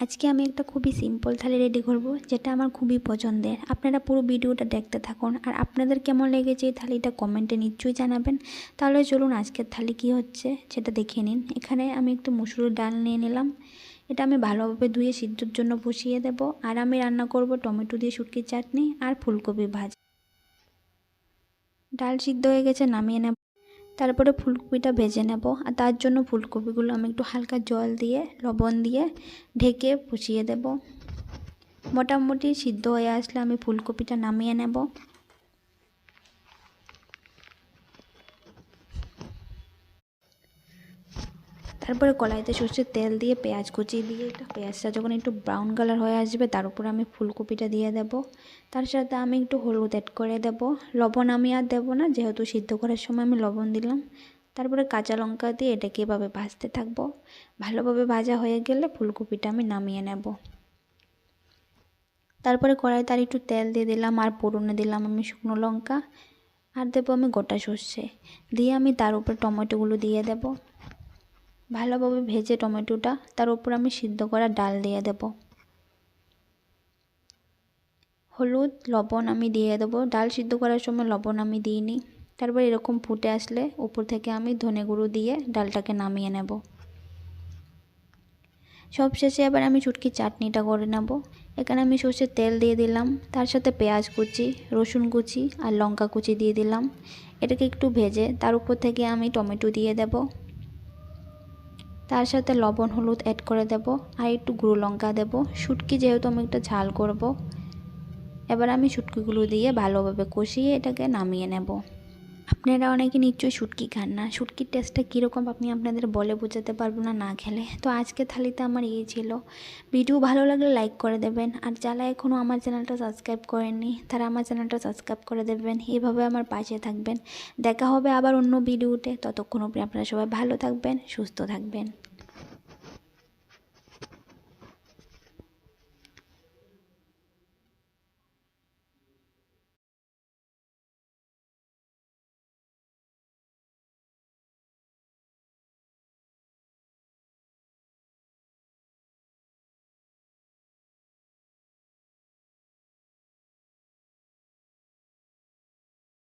আজকে আমি একটা খুবই সিম্পল থালি রেডি করব, যেটা আমার খুবই পছন্দের। আপনারা পুরো ভিডিওটা দেখতে থাকুন। আর আপনাদের কেমন লেগেছে এই থালিটা কমেন্টে নিশ্চয়ই জানাবেন। তাহলে চলুন আজকের থালি কি হচ্ছে সেটা দেখে নিন। এখানে আমি একটু মুসুরির ডাল নিয়ে নিলাম। এটা আমি ভালোভাবে ধুয়ে সিদ্ধর জন্য বসিয়ে দেব। আর আমি রান্না করব টমেটো দিয়ে শুটকির চাটনি আর ফুলকপি ভাজা। ডাল সিদ্ধ হয়ে গেছে, নামিয়ে নেব। তারপরে ফুলকপিটা ভেজে নেব। আর তার জন্য ফুলকপিগুলো আমি একটু হালকা জল দিয়ে, লবণ দিয়ে ঢেকে পুষিয়ে দেব। মোটামুটি সিদ্ধ হয়ে আসলে আমি ফুলকপিটা নামিয়ে নেব। তারপরে কড়াইতে সর্ষের তেল দিয়ে পেঁয়াজ কুচি দিয়ে পেঁয়াজটা যখন একটু ব্রাউন কালার হয়ে আসবে, তার উপরে আমি ফুলকপিটা দিয়ে দেব। তার সাথে আমি একটু হলুদ অ্যাড করে দেব। লবণ আমি আর দেবো না, যেহেতু সিদ্ধ করার সময় আমি লবণ দিলাম। তারপরে কাঁচা লঙ্কা দিয়ে এটাকে এভাবে ভাজতে থাকব। ভালোভাবে ভাজা হয়ে গেলে ফুলকপিটা আমি নামিয়ে নেব। তারপরে কড়াইতে আর একটু তেল দিয়ে দিলাম, আর পুরনো দিলাম আমি শুকনো লঙ্কা। আর দেবো আমি গোটা সর্ষে। দিয়ে আমি তার উপর টমেটোগুলো দিয়ে দেবো। ভালোভাবে ভেজে টমেটোটা, তার উপর আমি সিদ্ধ করা ডাল দিয়ে দেব। হলুদ, লবণ আমি দিয়ে দেবো। ডাল সিদ্ধ করার সময় লবণ আমি দিইনি। তারপর এরকম ফুটে আসলে উপর থেকে আমি ধনে গুঁড়ো দিয়ে ডালটাকে নামিয়ে নেব। সব শেষে এবার আমি চুটকি চাটনিটা করে নেব। এখানে আমি সর্ষের তেল দিয়ে দিলাম, তার সাথে পেঁয়াজ কুচি, রসুন কুচি আর লঙ্কা কুচি দিয়ে দিলাম। এটাকে একটু ভেজে তার উপর থেকে আমি টমেটো দিয়ে দেবো। তার সাথে লবণ হলুদ অ্যাড করে দেব আর একটু গুঁড়ো লঙ্কা দেব। শুটকি যেহেতু আমি একটা ঝাল করব, এবার আমি শুটকিগুলো দিয়ে ভালোভাবে কষিয়ে এটাকে নামিয়ে নেব। আপনারা অনেকে নিশ্চয়ই শুটকি খান না। শুটকির টেস্টটা কীরকম আপনি আপনাদের বলে বোঝাতে পারব না না খেলে। তো আজকে থালিতে আমার এই ছিল। ভিডিও ভালো লাগলে লাইক করে দেবেন। আর যারা এখনও আমার চ্যানেলটা সাবস্ক্রাইব করেননি, তারা আমার চ্যানেলটা সাবস্ক্রাইব করে দেবেন। এইভাবে আমার পাশে থাকবেন। দেখা হবে আবার অন্য ভিডিওতে। ততক্ষণ অবধি আপনারা সবাই ভালো থাকবেন, সুস্থ থাকবেন।